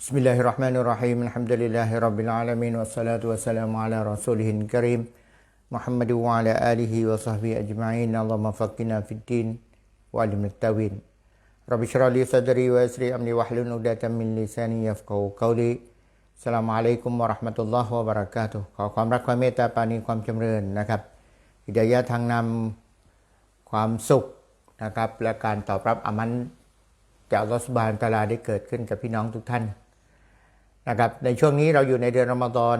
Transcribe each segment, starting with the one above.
بسم الله الرحمن الرحيم الحمد لله رب العالمين والصلاة والسلام على رسوله الكريم محمد وعلى آله وصحبه أجمعين اللهم فقنا في الدين وعلم التاويل رب اشرح لي صدري ويسر أمري واحلل عقدة من لساني يفقهوا قولي السلام عليكم ورحمة الله وبركاته ขอความรักความเมตตาปรานีความจำเริญนะครับฮิดายะห์ทางนำความสุขนะครับและการตอบรับอามันจากอัลลอฮฺสุบานตะอาลาได้เกิดขึ้นกับพี่น้องทุกท่าน นะครับในช่วงนี้เราอยู่ในเดือนรอมฎอน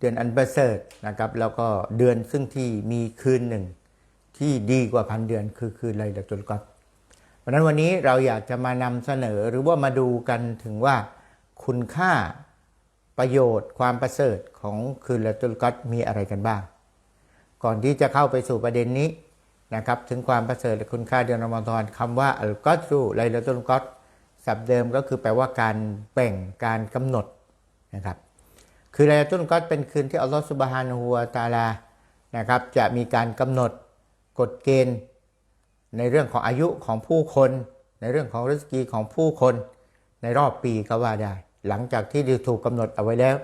เดือนอันประเสริฐนะครับแล้วก็เดือนซึ่งที่มีคืนหนึ่งที่ดีกว่าพันเดือนคือคืนไลลาตุลกอดเพราะนั้นวันนี้เราอยากจะมานำเสนอหรือว่ามาดูกันถึงว่าคุณค่าประโยชน์ความประเสริฐของคืนไลลาตุลกอดมีอะไรกันบ้าง ก่อนที่จะเข้าไปสู่ประเด็นนี้นะครับถึงความประเสริฐและคุณค่าเดือนรอมฎอนคำว่าอัลกอดรูไลลาตุลกอด ศัพท์เดิมก็คือแปลว่าการแบ่งการกำหนดนะครับคือไลลาตุลกอดเป็นคืนที่อัลลอฮฺสุบฮานะฮูวาตาลานะครับจะมีการกำหนดกฎเกณฑ์ ในเรื่องของอายุของผู้คน ในเรื่องของริสกีของผู้คน ในรอบปีก็ว่าได้ หลังจากที่ถูกกำหนดเอาไว้แล้ว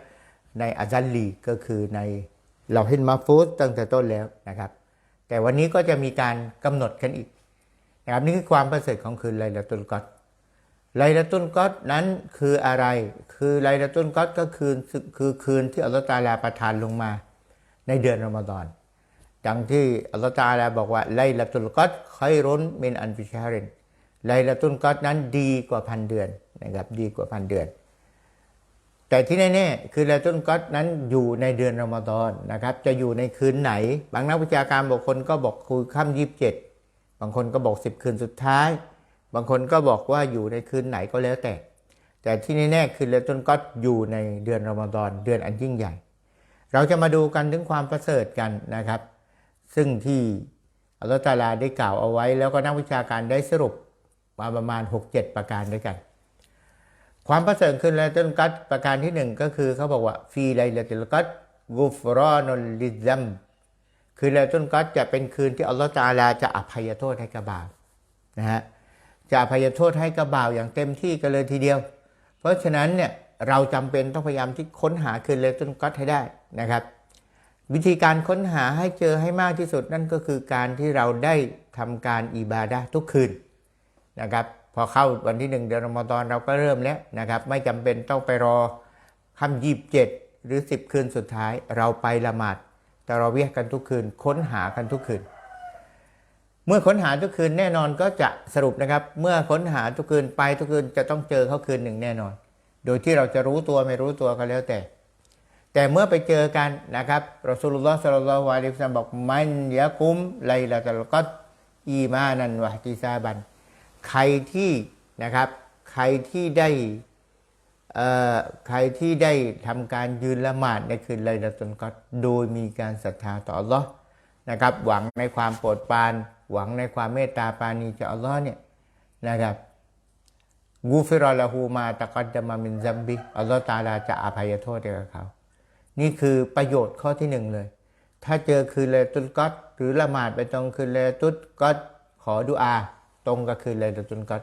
ในอาจัลลีก็คือในเราเห็นมาฟูดตั้งแต่ต้นแล้วนะครับ แต่วันนี้ก็จะมีการกำหนดกันอีกนะครับนี่คือความประเสริฐของคืนไลลาตุลกอด ไลลาตุลกอดนั้นคืออะไร คือไลลาตุลกอดก็คือคือคืนที่อัลลอฮฺตาลาประทานลงมา ในเดือนรอมฎอนดังที่อัลลอฮฺตาลาบอกว่าไลลาตุลกอดคอยรุนมินอันฟิชารินไลลาตุลกอดนั้นดีกว่าพันเดือนนะครับดีกว่าพันเดือน แต่ที่แน่ๆคือไลลาตุลกอดนั้นอยู่ในเดือนรอมฎอนนะครับจะอยู่ในคืนไหน บางนักวิชาการบางคนก็บอกคือค่ำยี่สิบเจ็ดบางคนก็บอกสิบคืนสุดท้าย บางคนก็บอกว่าอยู่ในคืนไหนก็แล้วแต่ แต่ที่แน่ๆคือไลตุลกอดอยู่ในเดือนรอมฎอนเดือนอันยิ่งใหญ่ เราจะมาดูกันถึงความประเสริฐกันนะครับ ซึ่งที่อัลลอฮฺตาลาได้กล่าวเอาไว้ แล้วก็นักวิชาการได้สรุปมาประมาณ 6-7 ประการด้วยกัน ความประเสริฐขึ้นไลตุลกัดประการที่หนึ่งก็คือเขาบอกว่าฟีไลลตุลกัดกุฟรอนลลิซัมคือไลตุลกัดจะเป็นคืนที่อัลลอฮฺตาลาจะอภัยโทษให้กับบาวนะฮะ จะอภัยโทษให้กับบ่าวอย่างเต็มที่กันเลยทีเดียว เพราะฉะนั้นเนี่ยเราจำเป็นต้องพยายามที่ค้นหาคืนไลตุลกัดให้ได้นะครับ วิธีการค้นหาให้เจอให้มากที่สุดนั่นก็คือการที่เราได้ทำการอิบาดะทุกคืนนะครับพอเข้าวันที่หนึ่งเดือนรอมฎอนเราก็เริ่มแล้วนะครับ ไม่จำเป็นต้องไปรอค่ำยีบเจ็ดหรือ 10 คืนสุดท้าย เราไปละหมาดแต่เราเวียกกันทุกคืน ค้นหากันทุกคืน เมื่อค้นหาทุกคืนแน่นอนก็จะสรุปนะครับ เมื่อค้นหาทุกคืนไปทุกคืนจะต้องเจอเขาคืนหนึ่งแน่นอน โดยที่เราจะรู้ตัวไม่รู้ตัวก็แล้วแต่ แต่เมื่อไปเจอกันนะครับรอสูลุลลอฮ์สัลลัลลอฮุอะลัยฮิวซัลลัมบอกมันยะกุมไลลาตัลกัดอีมานันวะติซาบัน ใครที่นะครับ ใครที่ได้เอ่อใครที่ได้ทำการยืนละหมาดในคืนไลลาตุลกัดโดยมีการศรัทธาต่ออัลลอฮ์นะครับ หวังในความโปรดปราน หวังในความเมตตาปาณีจากอัลลอฮ์เนี่ยนะครับกูฟิรอละฮูมาตะกัดดามามินซัมบิอัลลอฮ์ตาลาจะอภัยโทษให้กับเขา นี่คือประโยชน์ข้อที่หนึ่งเลย ถ้าเจอคืนเลตุลกัดหรือละหมาดไปตรงคืนเลตุลกัดขอดุอา ตรงกับคืนเลตุลกัด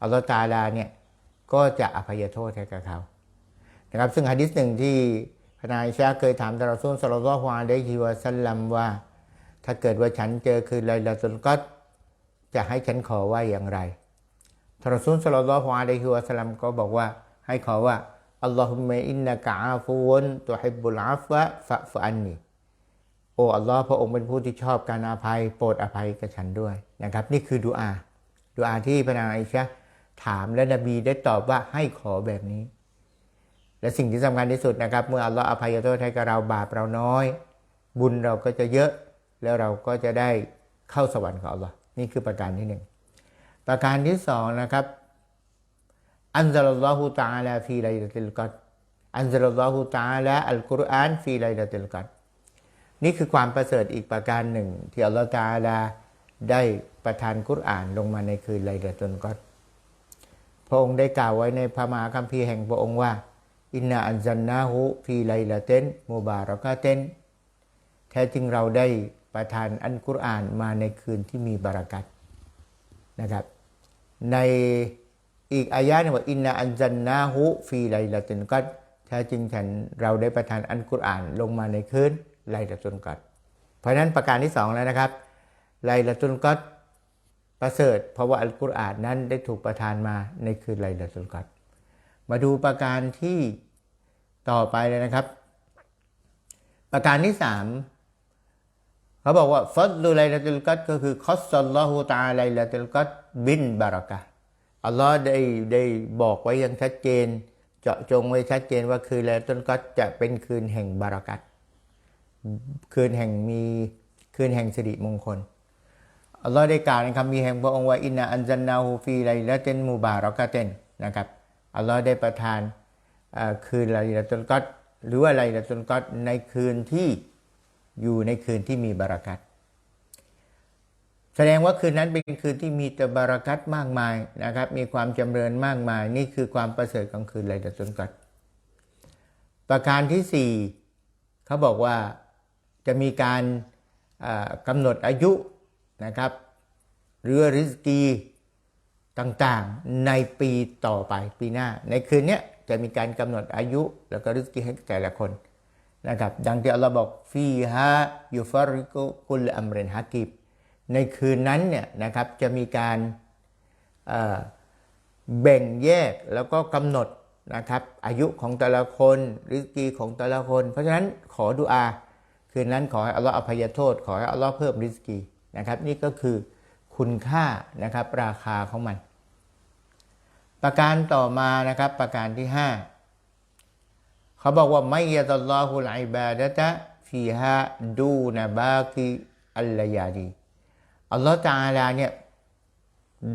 อัลลอฮ์ตาลาเนี่ยก็จะอภัยโทษให้กับเขานะครับซึ่งฮะดิษหนึ่งที่พนายชาเคยถามตารอซูลสลลัลอฮุอะลัยฮิวะสัลลัมว่า ถ้าเกิดว่าฉันเจอคืนไลลาตุลกัดจะให้ฉันขอว่าอย่างไรทรอซูลสลลัลลอฮุอะลัยฮิวะสลัมก็บอกว่าให้ขอว่าอัลลอฮุมะอินนะกะอาฟูนตุฮิบุลอาฟะฟะฟะอันนีโอ้อัลลอฮ์พระองค์เป็นผู้ที่ชอบการอภัย โปรดอภัยกับฉันด้วยนะครับ นี่คือดุอาดุอาที่พระนางอิชะถามและนบีได้ตอบว่าให้ขอแบบนี้ และสิ่งที่สำคัญที่สุดนะครับ เมื่ออัลลอฮ์อภัยโทษให้กับเราบาปเราน้อย บุญเราก็จะเยอะ แล้วเราก็จะได้เข้าสวรรค์ของอัลลอฮ์นี่คือประการที่หนึ่งประการที่สองนะครับอันซาลลอฮุตาลาฟีไลลาติลกัดอันซาลลอฮุตาลาอัลกุรอานฟีไลลาติลกัดนี่คือความประเสริฐอีกประการหนึ่ง ที่อัลลอฮฺตาลาได้ประทานกุรอานลงมาในคืนไลลาตุลกัดพระองค์ได้กล่าวไว้ในพระมหาคัมภีร์แห่งพระองค์ว่า อินนาอันซันนาหูฟีไลลาเตนมูบารอกาเตนแท้จริงเราได้ ประทานอันกุรอานมาในคืนที่มีบารักัตนะครับ ในอีกอายะหนึงว่าอินนาอันจันนาหุฟีไลลาตุนกัดแท้จริงฉันเราได้ประทานอันกุรอานลงมาในคืนไลลาตุนกัดเพราะฉะนั้นประการที่สองแล้วนะครับไลลาตุนกัดประเสริฐเพราะว่าอัลกุรอานนั้นได้ถูกประทานมาในคืนไลลาตุนกัดมาดูประการที่ต่อไปเลยนะครับ ประการที่สาม เขาบอกว่าฟัดลุไลลาตุลกัดก็คือคอสซัลลอฮุตาไลลาตุลกัดบินบารักะอัลลอฮ์ได้ได้บอกไว้อย่างชัดเจน เจาะจงไว้ชัดเจนว่าคืนไลลาตุลกัดจะเป็นคืนแห่งบารักัตคืนแห่งมีคืนแห่งสิริมงคลอัลลอฮ์ได้กล่าวในคำมีแห่งพระองค์ว่าอินนาอันจันนาฮูฟีไลละเตนมูบารักะเตนนะครับอัลลอฮ์ได้ประทานอ่อคืนไลลาตุลกัดหรือว่าไลลาตุลกัดในคืนที่ อยู่ในคืนที่มีบารักัตแสดงว่าคืนนั้นเป็นคืนที่มีแต่บารักัตมากมายนะครับ มีความจำเริญมากมาย นี่คือความประเสริฐของคืนไลลาตุลกัดประการที่สี่เขาบอกว่าจะมีการกำหนดอายุนะครับหรือริสกีต่างๆในปีต่อไปปีหน้า ในคืนนี้จะมีการกำหนดอายุแล้วก็ริสกีให้แต่ละคน นะครับดังที่อัลลอฮ์บอกฟีฮะยูฟาริกุกุลอัมเรนฮากิบในคืนนั้นเนี่ยนะครับจะมีการแบ่งแยกแล้วก็กำหนดนะครับอายุของแต่ละคนริสกีของแต่ละคน เพราะฉะนั้นขอดุอา คืนนั้นขอให้อัลลอฮ์อภัยโทษ ขอให้อัลลอฮ์เพิ่มริสกีนะครับนี่ก็คือคุณค่านะครับราคาของมัน ประการต่อมานะครับประการที่ 5 เขาบอกว่าไม่ยะตัลลอฮุลอิบาดะตะฟีฮะดูนะบากิอัลลยาดีอัลลอฮฺตาลาเนี่ย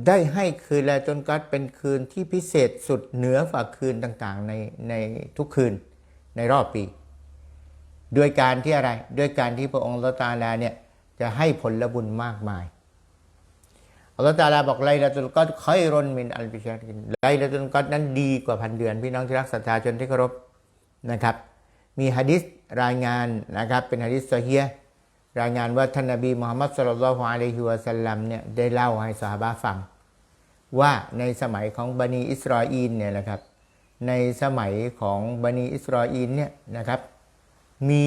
ได้ให้คืนแลจนกัดเป็นคืนที่พิเศษสุดเหนือฝ่าคืนต่างๆในในทุกคืนในรอบปี ด้วยการที่อะไร ด้วยการที่พระองค์ลลอฮฺตาลาเนี่ยจะให้ผลบุญมากมายอัลลอฮฺตาลาบอกไลลาตุลกัดค่อยรนมินอัลบิชารินไลลาตุลกัดนั้นดีกว่าพันเดือน พี่น้องที่รักศรัทธาชนที่เคารพ นะครับ มีฮะดิษรายงานนะครับเป็นฮะดิษซอฮียรายงานว่าท่านนบีมุฮัมมัดสุลลัลฮุอะลัยฮิวะสัลลัมเนี่ยได้เล่าให้สหบาฟัง ว่าในสมัยของบันีอิสราเอลเนี่ยนะครับ ในสมัยของบันีอิสราเอลเนี่ยนะครับ มี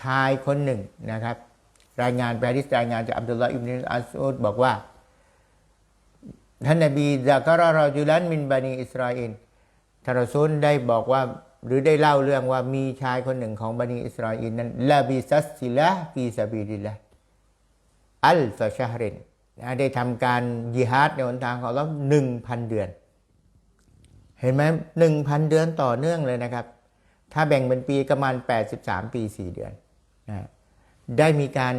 ชายคนหนึ่งนะครับ รายงานแปลดิสรายงานจากอับดุลลาห์อิบนุอัสอุดบอกว่า ท่านนบีจากกรารอจุลันมินบันีอิสราเอลทารอซูลได้บอกว่า หรือได้เล่าเรื่องว่ามีชายคนหนึ่งของบันีอิสราเอลนั้นลาบิซัสซิละฟีซาบิลิละอัลฟาชารินนะได้ทำการยิฮาดในหนทางของเราหนึ่งพันเดือน เห็นไหมหนึ่งพันเดือนต่อเนื่องเลยนะครับ ถ้าแบ่งเป็นปีประมาณ 83 ปี 4 เดือนนะได้มีการ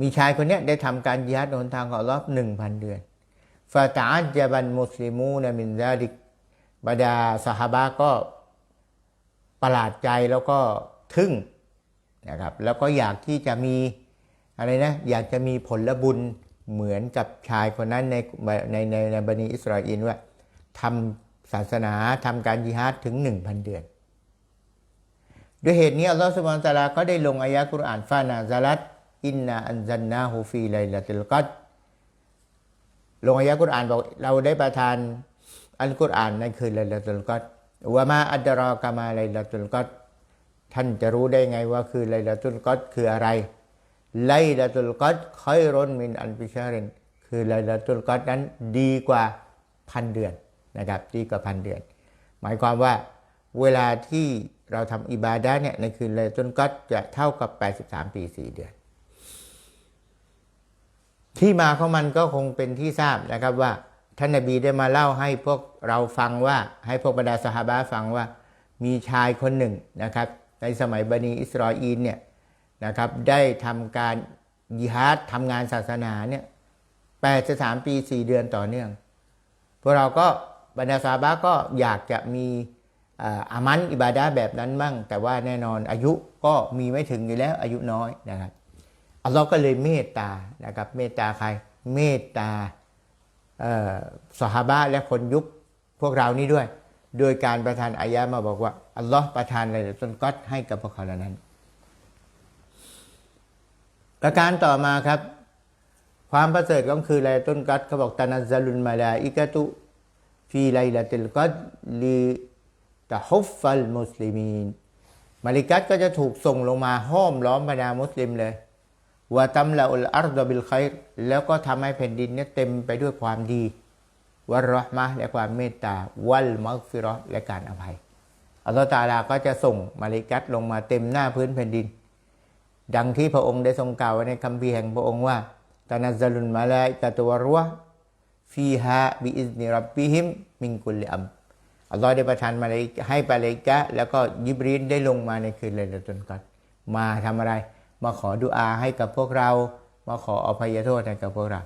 มีชายคนนี้ได้ทำการยิฮาดในหนทางของเราหนึ่งพันเดือนฟาตาจบันมุสลิมูนมินซาลิก บรรดาสหบาก็ประหลาดใจแล้วก็ทึ่งนะครับแล้วก็อยากที่จะมีอะไรนะอยากจะมีผลบุญเหมือนกับชายคนนั้นในในในในบันิอิสราเอลว่าทำศาสนาทำการยิฮาดถึง 1,000 เดือน ด้วยเหตุนี้ อัลลอฮฺสุบานตะลาก็ได้ลงอายะกุรอานฟานาซาลัตอินนาอันซันนาฮูฟีไลลาติลกัดลงอายะกุรอานบอกเราได้ประทาน อัลกุรอานนั่นคือไลลาตุลกัดวะมาอัดรอกามาไลลาตุลกัดท่านจะรู้ได้ไงว่าคือไลลาตุลกัดคืออะไรไลลาตุลกัดคอยรนมินอัลบิชารินคือไลลาตุลกัดนั้นดีกว่าพันเดือนนะครับดีกว่าพันเดือน หมายความว่าเวลาที่เราทำอิบาดะเนี่ยในคืนไลลาตุลกัดจะเท่ากับ 83 ปี 4 เดือน ที่มาของมันก็คงเป็นที่ทราบนะครับว่า ท่านนบีได้มาเล่าให้พวกเราฟังว่า ให้พวกบรรดาสหาบะฟังว่า มีชายคนหนึ่งนะครับ ในสมัยบันิอิสราเอลเนี่ยนะครับได้ทำการยิฮาดทำงานศาสนาเนี่ยแปดสามปีสี่เดือนต่อเนื่อง พวกเราก็บรรดาสหาบะก็อยากจะมีอามันอิบาดะห์แบบนั้นมั่งแต่ว่าแน่นอนอายุก็มีไม่ถึงอยู่แล้วอายุน้อยนะครับอัลลอฮ์ก็เลยเมตตานะครับเมตตาใครเมตตา สหาบะและคนยุคพวกเรานี้ด้วย โดยการประทานอายะมาบอกว่า อัลลอฮ์ประทานอะไรจนก็อดให้กับพวกเขาเหล่านั้น ประการต่อมาครับ ความประเสริฐก็คือไลลาตุลกัดเขาบอกตานัซาลุลมาลาอิกะตุฟีไลลาตุลกัดลีตะฮุฟฟัลมุสลิมีนมาลิกัตก็จะถูกส่งลงมาห้อมล้อมบรรดามุสลิมเลย วะตัมลาอุลอัรดบิลไครแล้วก็ทำให้แผ่นดินเนี่ยเต็มไปด้วยความดีวะรอห์มะและความเมตตา วัลมักฟิราะห์และการอภัย อัลลอฮฺตาลาก็จะส่งมาลิกัตลงมาเต็มหน้าพื้นแผ่นดิน ดังที่พระองค์ได้ทรงกล่าวไว้ในคัมภีร์แห่งพระองค์ว่าตานัซลุนมาลาอิกะตุวรัวฟีฮาบิอิซนิรับบิฮิมมิงกุลลิอัมอัลลอฮ์ได้ประทานมาเลยให้มาเลกะแล้วก็ยิบรีนได้ลงมาในคืนเลลาตุนกัดมาทำอะไร มาขอดุอาให้กับพวกเรา มาขออภัยโทษให้กับพวกเรา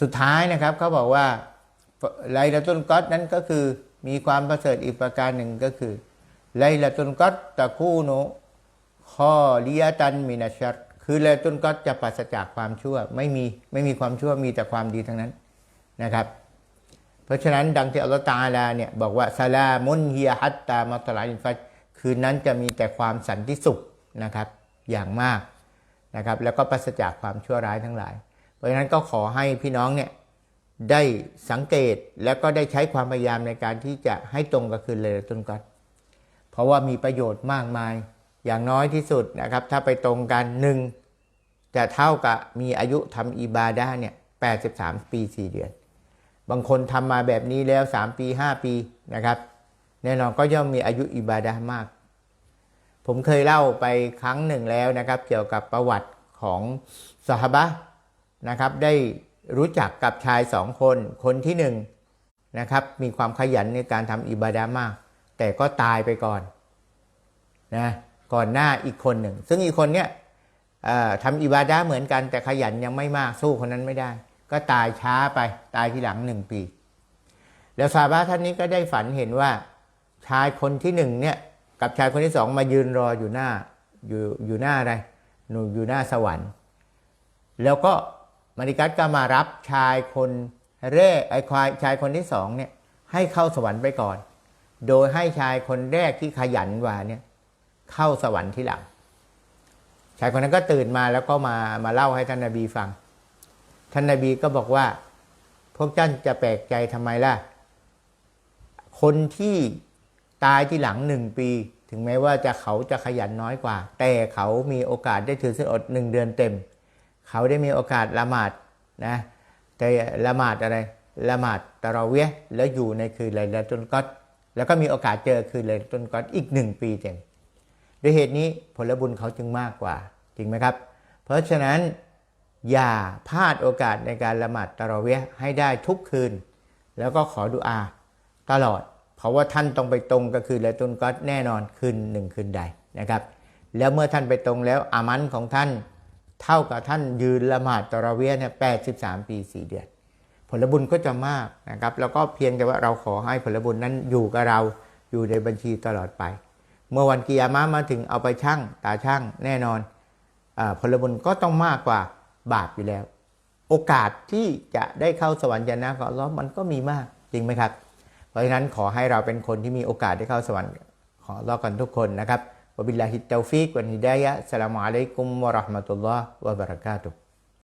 สุดท้ายนะครับเขาบอกว่าไลลาตุนกัดนั้นก็คือมีความประเสริฐอีกประการหนึ่งก็คือไลลาตุนกัดตะคูโนคอลิยตันมินาชัดคือไลลาตุนกัดจะปราศจากความชั่วไม่มีไม่มีความชั่วมีแต่ความดีทั้งนั้นนะครับ เพราะฉะนั้นดังที่อัลลอฮฺตาลาเนี่ยบอกว่าซาลามุนฮิยฮัตตามัตลาอินฟัดคืนนั้นจะมีแต่ความสันติสุข นะครับอย่างมากนะครับแล้วก็ปราศจากความชั่วร้ายทั้งหลาย เพราะฉะนั้นก็ขอให้พี่น้องเนี่ยได้สังเกตแล้วก็ได้ใช้ความพยายามในการที่จะให้ตรงกับคืนเลยตุนกัดเพราะว่ามีประโยชน์มากมาย อย่างน้อยที่สุดนะครับถ้าไปตรงกันหนึ่งจะเท่ากับมีอายุทำอิบาดาเนี่ย83 ปี 4 เดือน บางคนทำมาแบบนี้แล้ว 3 ปี 5 ปีนะครับ แน่นอนก็ย่อมมีอายุอิบาดามาก ผมเคยเล่าไปครั้งหนึ่งแล้วนะครับ เกี่ยวกับประวัติของสหบะนะครับ ได้รู้จักกับชายสองคน คนที่หนึ่งนะครับ มีความขยันในการทำอิบาดามาก แต่ก็ตายไปก่อนนะก่อนหน้าอีกคนหนึ่ง ซึ่งอีกคนเนี้ยทำอิบาดาเหมือนกันแต่ขยันยังไม่มากสู้คนนั้นไม่ได้ ก็ตายช้าไปตายทีหลังหนึ่งปี แล้วซาบะท่านนี้ก็ได้ฝันเห็นว่าชายคนที่หนึ่งเนี่ย กับชายคนที่สองมายืนรออยู่หน้าอยู่อยู่หน้าอะไรหนูอยู่หน้าสวรรค์ แล้วก็มาริกัสก็มารับชายคนแรกไอ้ควายชายคนที่สองเนี่ยให้เข้าสวรรค์ไปก่อน โดยให้ชายคนแรกที่ขยันว่าเนี่ยเข้าสวรรค์ที่หลัง ชายคนนั้นก็ตื่นมาแล้วก็มามาเล่าให้ท่านนาบีฟัง ท่านนาบีก็บอกว่า พวกท่านจะแปลกใจทำไมล่ะ คนที่ ตายที่หลังหนึ่งปี ถึงแม้ว่าจะเขาจะขยันน้อยกว่า แต่เขามีโอกาสได้ถือศีลอดหนึ่งเดือนเต็ม เขาได้มีโอกาสละหมาดนะแต่ละหมาดอะไรละหมาดตะเราเวียแล้วอยู่ในคืนไลลาตุนกัดแล้วก็มีโอกาสเจอคืนไลลาตุนกัดอีกหนึ่งปีเต็มด้วยเหตุนี้ผลบุญเขาจึงมากกว่าจริงไหมครับ เพราะฉะนั้นอย่าพลาดโอกาสในการละหมาดตะเราเวียให้ได้ทุกคืน แล้วก็ขอดุอาตลอด เพราะว่าท่านต้องไปตรงกับคืนไลลาตุนกัดแน่นอนคืนหนึ่งคืนใดนะครับ แล้วเมื่อท่านไปตรงแล้วอามันของท่านเท่ากับท่านยืนละหมาดตะราเวียเนี่ยแปดสิบสามปีสี่เดือน ผลบุญก็จะมากนะครับ แล้วก็เพียงแต่ว่าเราขอให้ผลบุญนั้นอยู่กับเราอยู่ในบัญชีตลอดไป เมื่อวันกิยามะมาถึงเอาไปชั่งตาชั่งแน่นอนอผลบุญก็ต้องมากกว่าบาปอยู่แล้ว โอกาสที่จะได้เข้าสวรรค์ยานะของอัลลอฮ์มันก็มีมากจริงไหมครับ ราะฉะนั้นขอให้เราเป็นคนที่มีโอกาสได้เข้าสวรรค์ขอรอกันทุกคนนะครับวบิลลาฮิตเตฟิกวันฮิดายะสลามุอะลัยกุมวะราะห์มะตุลลอฮ์วะบะเราะกาตุฮ์